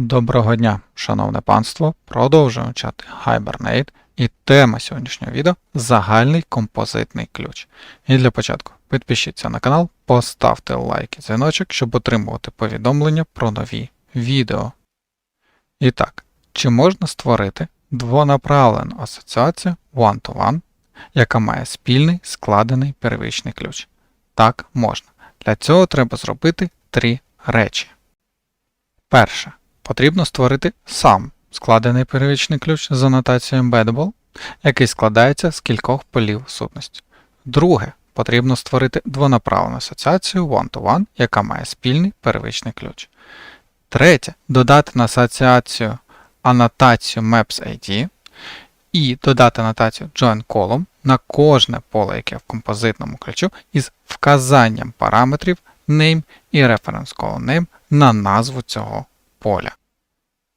Доброго дня, шановне панство! Продовжуємо чати Hibernate і тема сьогоднішнього відео загальний композитний ключ. І для початку підпишіться на канал, поставте лайк і дзвіночок, щоб отримувати повідомлення про нові відео. І так, чи можна створити двонаправлену асоціацію one-to-one, яка має спільний складений первичний ключ? Так, можна. Для цього треба зробити три речі. Перше. Потрібно створити сам складений первічний ключ з анотацією Embeddable, який складається з кількох полів сутності. Друге, потрібно створити двонаправлену асоціацію one-to-one, яка має спільний первичний ключ. Третє, додати на асоціацію анотацію MapsID і додати анотацію Join Column на кожне поле, яке в композитному ключу, із вказанням параметрів name і reference column name на назву цього поля.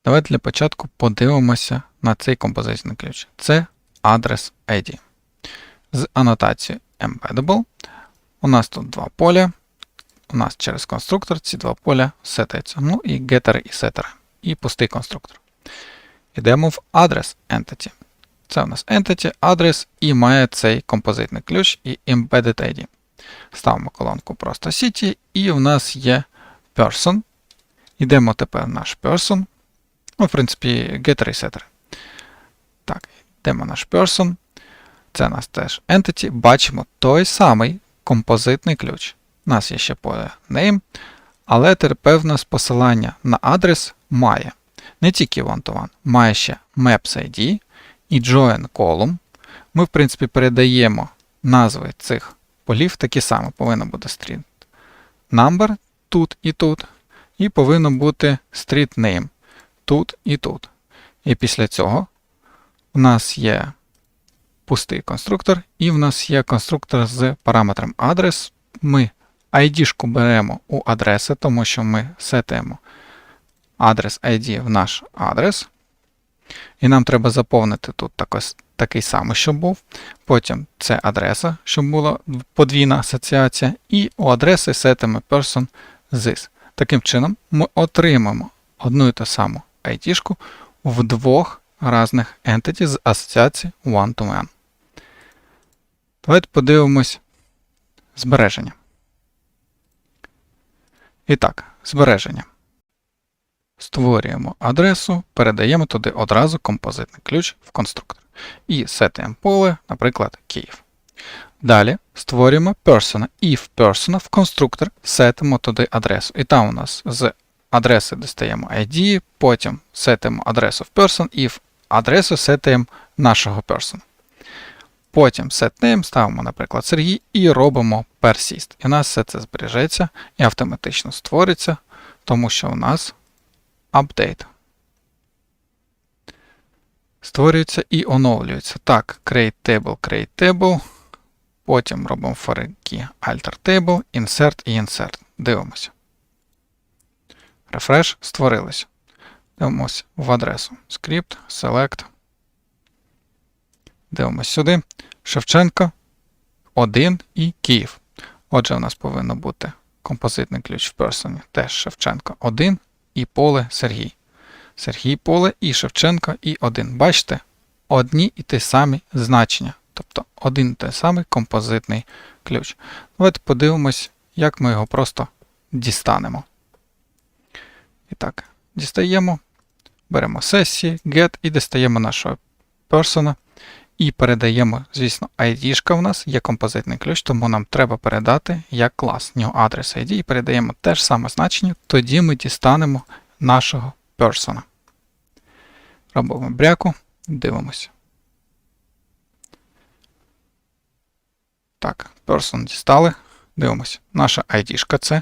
Давайте для початку подивимося на цей композиційний ключ. Це адрес ID. З анотацією Embeddable. У нас тут два поля. У нас через конструктор ці два поля сетаються. Ну і getter і setter. І пустий конструктор. Йдемо в адрес Entity. Це у нас Entity, адрес і має цей композитний ключ і Embedded ID. Ставимо колонку просто City, і в нас є person. Йдемо тепер в наш person. Ну, в принципі, getter і setter. Так, йдемо наш person. Це у нас теж entity. Бачимо той самий композитний ключ. У нас є ще поле name, але тепер в нас посилання на адрес має. Не тільки one-to-one, має ще maps ID і join column. Ми, в принципі, передаємо назви цих полів такі самі. Повинно бути street number тут і тут. І повинно бути street name тут і тут. І після цього у нас є пустий конструктор, і в нас є конструктор з параметром адрес. Ми ID-шку беремо у адреси, тому що ми сетаємо адрес ID в наш адрес. І нам треба заповнити тут також, такий самий, щоб був. Потім це адреса, щоб була подвійна асоціація, і у адреси сетимо person this. Таким чином, ми отримаємо одну і ту саму IT-шку в двох різних entity з асоціації one-to-one. Давайте подивимось збереження. І так, збереження. Створюємо адресу, передаємо туди одразу композитний ключ в конструктор. І сетуємо поле, наприклад, Київ. Далі створюємо persona. В persona в конструктор сетимо туди адресу. І там у нас з адреси достаємо ID, потім сетимо адресу в person і в адресу сетаємо нашого person. Потім setName ставимо, наприклад, Сергій і робимо persist. І у нас все це збережеться і автоматично створиться, тому що у нас update. Створюється і оновлюється. Так, create table, create table. Потім робимо форики alter table, insert і insert. Дивимося. Refresh створилося. Дивимося в адресу. Script, select. Дивимося сюди. Шевченко 1 і Київ. Отже, у нас повинно бути композитний ключ в персоні. Теж Шевченко 1 і поле Сергій. Сергій поле і Шевченко і 1. Бачите? Одні і ті самі значення. Тобто один і той самий композитний ключ. Давайте подивимось, як ми його просто дістанемо. І так, дістаємо, беремо сесії, get і дістаємо нашого persona. І передаємо, звісно, ID-шка в нас є композитний ключ, тому нам треба передати як клас new адрес ID і передаємо те ж саме значення, тоді ми дістанемо нашого persona. Робимо бряку, дивимося. Так, person дістали. Дивимося. Наша ID-шка це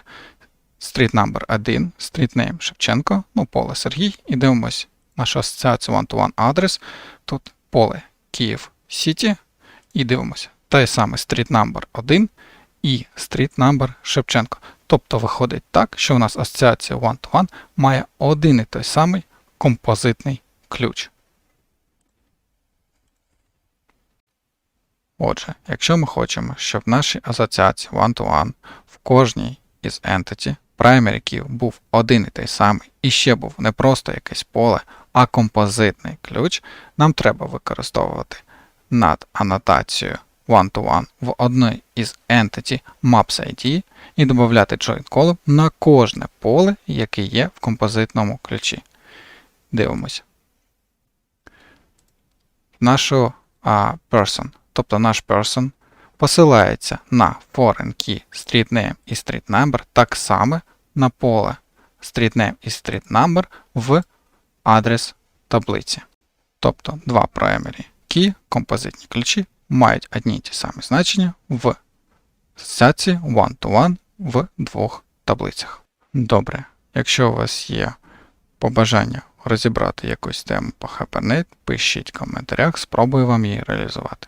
street number 1, street name Шевченко, ну, поле Сергій. І дивимося нашу асоціацію one-to-one адрес. Тут поле Київ Сіті. І дивимося. Той самий street number 1 і street number Шевченко. Тобто виходить так, що у нас асоціація one-to-one має один і той самий композитний ключ. Отже, якщо ми хочемо, щоб в нашій асоціації one-to-one в кожній із entity primary key був один і той самий, і ще був не просто якесь поле, а композитний ключ, нам треба використовувати над анотацією one-to-one в одній із entity maps ID і додати join column на кожне поле, яке є в композитному ключі. Дивимося. Нашого а, person, тобто наш person, посилається на foreign key street name і street number так само на поле street name і street number в адрес таблиці. Тобто два primary key, композитні ключі, мають одні й ті самі значення в асоціації one-to-one в двох таблицях. Добре, якщо у вас є побажання розібрати якусь тему по Hibernate, пишіть в коментарях, спробую вам її реалізувати.